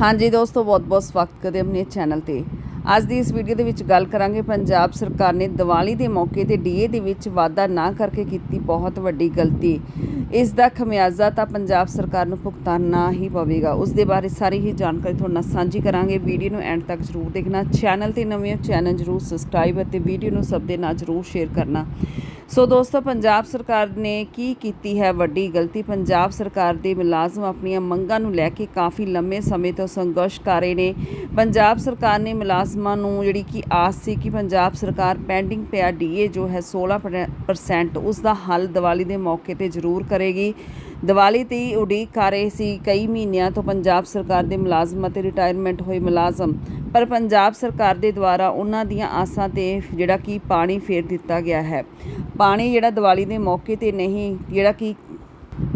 ਹਾਂਜੀ ਦੋਸਤੋ ਬਹੁਤ-ਬਹੁਤ ਸਵਾਗਤ ਕਰਦੇ ਆਪਣੇ ਚੈਨਲ ਤੇ। ਅੱਜ ਦੀ ਇਸ ਵੀਡੀਓ ਦੇ ਵਿੱਚ ਗੱਲ ਕਰਾਂਗੇ, ਪੰਜਾਬ ਸਰਕਾਰ ਨੇ ਦੀਵਾਲੀ ਦੇ ਮੌਕੇ ਤੇ ਡੀਏ ਦੇ ਵਿੱਚ ਵਾਅਦਾ ਨਾ ਕਰਕੇ ਕੀਤੀ ਬਹੁਤ ਵੱਡੀ ਗਲਤੀ। ਇਸ ਦਾ ਖਮਿਆਜ਼ਾ ਤਾਂ ਪੰਜਾਬ ਸਰਕਾਰ ਨੂੰ ਭੁਗਤਣਾ ਹੀ ਪਵੇਗਾ। ਉਸ ਦੇ ਬਾਰੇ ਸਾਰੀ ਹੀ ਜਾਣਕਾਰੀ ਤੁਹਾਡੇ ਨਾਲ ਸਾਂਝੀ ਕਰਾਂਗੇ। ਵੀਡੀਓ ਨੂੰ ਐਂਡ ਤੱਕ ਜ਼ਰੂਰ ਦੇਖਣਾ। ਚੈਨਲ ਤੇ ਨਵੇਂ ਹੋ, ਚੈਨਲ ਜ਼ਰੂਰ ਸਬਸਕ੍ਰਾਈਬ ਅਤੇ ਵੀਡੀਓ ਨੂੰ ਸਭ ਦੇ ਨਾਲ ਜ਼ਰੂਰ ਸ਼ੇਅਰ ਕਰਨਾ। ਸੋ ਦੋਸਤੋ, ਪੰਜਾਬ ਸਰਕਾਰ ਨੇ ਕੀ ਕੀਤੀ ਹੈ ਵੱਡੀ ਗਲਤੀ? ਪੰਜਾਬ ਸਰਕਾਰ ਦੇ ਮੁਲਾਜ਼ਮ ਆਪਣੀਆਂ ਮੰਗਾਂ ਨੂੰ ਲੈ ਕੇ ਕਾਫੀ ਲੰਮੇ ਸਮੇਂ ਤੋਂ ਸੰਘਰਸ਼ ਕਰ ਰਹੇ ਨੇ। ਪੰਜਾਬ ਸਰਕਾਰ ਨੇ ਮੁਲਾਜ਼ਮਾਂ ਨੂੰ ਜਿਹੜੀ ਕਿ ਆਸ ਸੀ ਕਿ ਪੰਜਾਬ ਸਰਕਾਰ ਪੈਂਡਿੰਗ ਪਿਆ ਡੀਏ ਜੋ ਹੈ 16% ਉਸ ਦਾ ਹੱਲ ਦੀਵਾਲੀ ਦੇ ਮੌਕੇ ਤੇ ਜ਼ਰੂਰ ਕਰੇਗੀ। ਦੀਵਾਲੀ ਤੇ ਹੀ ਉਡੀਕ ਕਰ ਰਹੇ ਸੀ। ਕਈ ਮਹੀਨਿਆਂ ਤੋਂ ਪੰਜਾਬ ਸਰਕਾਰ ਦੇ ਮੁਲਾਜ਼ਮ ਅਤੇ ਰਿਟਾਇਰਮੈਂਟ ਹੋਏ ਮੁਲਾਜ਼ਮ, ਪਰ ਪੰਜਾਬ ਸਰਕਾਰ ਦੇ ਦੁਆਰਾ ਉਹਨਾਂ ਦੀਆਂ ਆਸਾਂ ਤੇ ਜਿਹੜਾ ਕਿ ਪਾਣੀ ਫੇਰ ਦਿੱਤਾ ਗਿਆ ਹੈ। ਪਾਣੀ ਜਿਹੜਾ ਦੀਵਾਲੀ ਦੇ ਮੌਕੇ ਤੇ ਨਹੀਂ, ਜਿਹੜਾ ਕਿ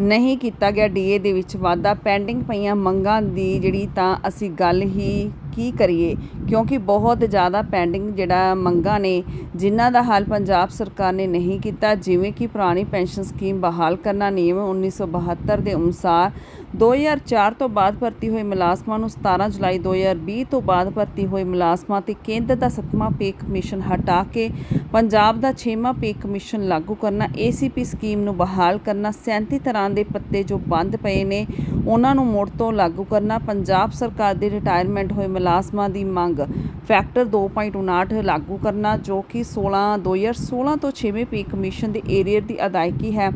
ਨਹੀਂ ਕੀਤਾ ਗਿਆ, ਡੀਏ ਦੇ ਵਿੱਚ ਵਾਧਾ। ਪੈਂਡਿੰਗ ਪਈਆਂ ਮੰਗਾਂ ਦੀ ਜਿਹੜੀ ਤਾਂ ਅਸੀਂ ਗੱਲ ਹੀ ਕੀ ਕਰੀਏ? ਕਿਉਂਕਿ ਬਹੁਤ ਜ਼ਿਆਦਾ ਪੈਂਡਿੰਗ ਜਿਹੜਾ ਮੰਗਾਂ ਨੇ, ਜਿਨ੍ਹਾਂ ਦਾ ਹੱਲ ਪੰਜਾਬ ਸਰਕਾਰ ਨੇ ਨਹੀਂ ਕੀਤਾ, ਜਿਵੇਂ ਕਿ ਪੁਰਾਣੀ ਪੈਨਸ਼ਨ ਸਕੀਮ ਬਹਾਲ ਕਰਨਾ, ਨਿਯਮ 1972 ਦੇ ਅਨੁਸਾਰ 2004 ਤੋਂ ਬਾਅਦ ਭਰਤੀ ਹੋਏ ਮੁਲਾਜ਼ਮਾਂ ਨੂੰ 17 ਜੁਲਾਈ 2020 ਤੋਂ ਬਾਅਦ ਭਰਤੀ ਹੋਏ ਮੁਲਾਜ਼ਮਾਂ ਤੇ ਕੇਂਦਰ ਦਾ 7ਵਾਂ ਪੇ ਕਮਿਸ਼ਨ ਹਟਾ ਕੇ ਪੰਜਾਬ ਦਾ 6ਵਾਂ ਪੇ ਕਮਿਸ਼ਨ ਲਾਗੂ ਕਰਨਾ ਏਸੀਪੀ ਸਕੀਮ ਨੂੰ ਬਹਾਲ ਕਰਨਾ 37 ਤਰ੍ਹਾਂ ਦੇ ਪੱਤੇ ਜੋ ਬੰਦ ਪਏ ਨੇ, ਉਹਨਾਂ ਨੂੰ ਮੁੜ ਤੋਂ ਲਾਗੂ ਕਰਨਾ, ਪੰਜਾਬ ਸਰਕਾਰ ਦੇ ਰਿਟਾਇਰਮੈਂਟ ਹੋਏ ਮੁਲਾਜ਼ਮਾਂ ਦੀ ਮੰਗ। ਫੈਕਟਰ 2.59 ਲਾਗੂ ਕਰਨਾ, ਜੋ ਕਿ 16 2016 ਤੋਂ 6ਵੇਂ ਪੇ ਕਮਿਸ਼ਨ ਦੇ ਏਰੀਅਰ ਦੀ ਅਦਾਇਗੀ ਹੈ।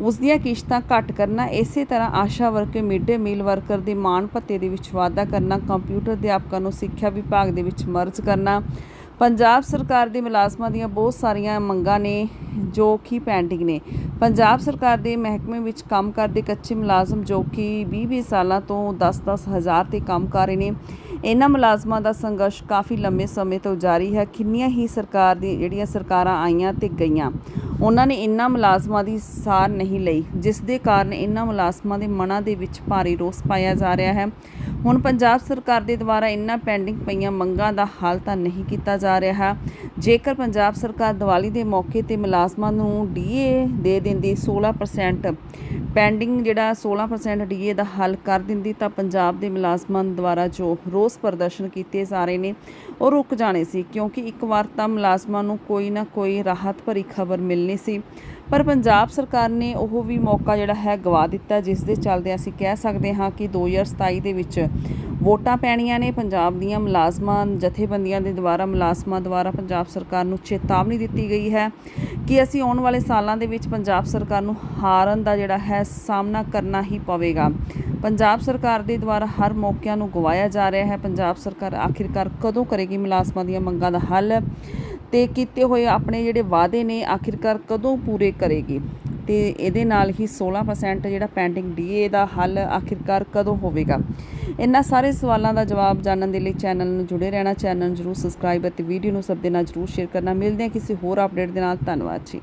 ਉਸ ਦੀਆਂ ਕਿਸ਼ਤਾਂ ਘੱਟ ਕਰਨਾ, ਇਸੇ ਤਰ੍ਹਾਂ Asha worker mid day meal worker ਦੇ ਮਾਣ ਭੱਤੇ ਦੇ ਵਿੱਚ ਵਾਧਾ ਕਰਨਾ, ਕੰਪਿਊਟਰ ਅਧਿਆਪਕਾਂ ਨੂੰ ਸਿੱਖਿਆ ਵਿਭਾਗ ਦੇ ਵਿੱਚ ਮਰਜ ਕਰਨਾ। ਪੰਜਾਬ ਸਰਕਾਰ ਦੇ ਮੁਲਾਜ਼ਮਾਂ ਦੀਆਂ ਬਹੁਤ ਸਾਰੀਆਂ ਮੰਗਾਂ ਨੇ, ਜੋ ਕਿ ਪੈਂਡਿੰਗ ਨੇ। ਪੰਜਾਬ ਸਰਕਾਰ ਦੇ ਮਹਿਕਮੇ ਵਿੱਚ ਕੰਮ ਕਰਦੇ ਕੱਚੇ ਮੁਲਾਜ਼ਮ, ਜੋ ਕਿ 20-20 ਸਾਲਾਂ ਤੋਂ 10-10 ਹਜ਼ਾਰ ਤੇ ਕੰਮ ਕਰ ਰਹੇ ਨੇ। ਇਹਨਾਂ ਮੁਲਾਜ਼ਮਾਂ ਦਾ ਸੰਘਰਸ਼ ਕਾਫੀ ਲੰਮੇ ਸਮੇਂ ਤੋਂ ਜਾਰੀ ਹੈ। ਕਿੰਨੀਆਂ ਹੀ ਸਰਕਾਰ ਦੀ ਜਿਹੜੀਆਂ ਸਰਕਾਰਾਂ ਆਈਆਂ ਤੇ ਗਈਆਂ, ਉਹਨਾਂ ਨੇ ਇਹਨਾਂ ਮੁਲਾਜ਼ਮਾਂ ਦੀ ਸਾਰ ਨਹੀਂ ਲਈ, ਜਿਸ ਦੇ ਕਾਰਨ ਇਹਨਾਂ ਮੁਲਾਜ਼ਮਾਂ ਦੇ ਮਨਾਂ ਦੇ ਵਿੱਚ ਭਾਰੀ ਰੋਸ ਪਾਇਆ ਜਾ ਰਿਹਾ ਹੈ। ਹੁਣ ਪੰਜਾਬ ਸਰਕਾਰ ਦੇ ਦੁਆਰਾ ਇਹਨਾਂ ਪੈਂਡਿੰਗ ਪਈਆਂ ਮੰਗਾਂ ਦਾ ਹੱਲ ਤਾਂ ਨਹੀਂ ਕੀਤਾ ਜਾ ਰਿਹਾ। ਜੇਕਰ ਪੰਜਾਬ ਸਰਕਾਰ ਦੀਵਾਲੀ ਦੇ ਮੌਕੇ ਤੇ ਮੁਲਾਜ਼ਮਾਂ ਨੂੰ ਡੀਏ ਦੇ ਦਿੰਦੀ 16% ਪੈਂਡਿੰਗ ਜਿਹੜਾ 16% ਡੀਏ ਦਾ ਹੱਲ ਕਰ ਦਿੰਦੀ, ਤਾਂ ਪੰਜਾਬ ਦੇ ਮੁਲਾਜ਼ਮਾਂ ਦੁਆਰਾ ਜੋ ਰੋਸ ਪ੍ਰਦਰਸ਼ਨ ਕੀਤੇ ਜਾ ਰਹੇ ਨੇ, ਉਹ ਰੁਕ ਜਾਣੇ ਸੀ, ਕਿਉਂਕਿ ਇੱਕ ਵਾਰ ਤਾਂ ਮੁਲਾਜ਼ਮਾਂ ਨੂੰ ਕੋਈ ਨਾ ਕੋਈ ਰਾਹਤ ਭਰੀ ਖਬਰ ਮਿਲਣੀ ਸੀ। ਪਰ ਪੰਜਾਬ ਸਰਕਾਰ ਨੇ ਉਹ ਵੀ ਮੌਕਾ ਜਿਹੜਾ ਹੈ ਗਵਾ ਦਿੱਤਾ, ਜਿਸ ਦੇ ਚੱਲਦੇ ਅਸੀਂ ਕਹਿ ਸਕਦੇ ਹਾਂ ਕਿ 2027 ਦੇ ਵਿੱਚ ਵੋਟਾਂ ਪੈਣੀਆਂ ਨੇ। ਪੰਜਾਬ ਦੀਆਂ ਮੁਲਾਜ਼ਮਾਂ, ਜਥੇਬੰਦੀਆਂ ਦੇ ਦੁਆਰਾ, ਮੁਲਾਜ਼ਮਾਂ ਦੁਆਰਾ ਪੰਜਾਬ ਸਰਕਾਰ ਨੂੰ ਚੇਤਾਵਨੀ ਦਿੱਤੀ ਗਈ ਹੈ ਕਿ ਅਸੀਂ ਆਉਣ ਵਾਲੇ ਸਾਲਾਂ ਦੇ ਵਿੱਚ ਪੰਜਾਬ ਸਰਕਾਰ ਨੂੰ ਹਾਰਨ ਦਾ ਜਿਹੜਾ ਹੈ ਸਾਹਮਣਾ ਕਰਨਾ ਹੀ ਪਵੇਗਾ। ਪੰਜਾਬ ਸਰਕਾਰ ਦੇ ਦੁਆਰਾ ਹਰ ਮੌਕਿਆਂ ਨੂੰ ਗਵਾਇਆ ਜਾ ਰਿਹਾ ਹੈ। ਪੰਜਾਬ ਸਰਕਾਰ ਆਖਿਰਕਾਰ ਕਦੋਂ ਕਰੇਗੀ ਮੁਲਾਜ਼ਮਾਂ ਦੀਆਂ ਮੰਗਾਂ ਦਾ ਹੱਲ? ਤੇ ਕੀਤੇ ਹੋਏ ਆਪਣੇ ਜਿਹੜੇ ਵਾਅਦੇ ਨੇ, ਆਖਿਰਕਾਰ ਕਦੋਂ ਪੂਰੇ ਕਰੇਗੀ? ਤੇ ਇਹਦੇ ਨਾਲ ਹੀ 16% ਜਿਹੜਾ ਪੈਂਡਿੰਗ ਡੀਏ ਦਾ ਹੱਲ ਆਖਿਰਕਾਰ ਕਦੋਂ ਹੋਵੇਗਾ? ਇਹਨਾਂ ਸਾਰੇ ਸਵਾਲਾਂ ਦਾ ਜਵਾਬ ਜਾਣਨ ਦੇ ਲਈ ਚੈਨਲ ਨੂੰ ਜੁੜੇ ਰਹਿਣਾ, ਚੈਨਲ ਨੂੰ ਜਰੂਰ ਸਬਸਕ੍ਰਾਈਬ ਅਤੇ ਵੀਡੀਓ ਨੂੰ ਸਭ ਦੇ ਨਾਲ ਜਰੂਰ ਸ਼ੇਅਰ ਕਰਨਾ। ਮਿਲਦੇ ਹਾਂ ਕਿਸੇ ਹੋਰ ਅਪਡੇਟ ਦੇ ਨਾਲ। ਧੰਨਵਾਦ ਜੀ।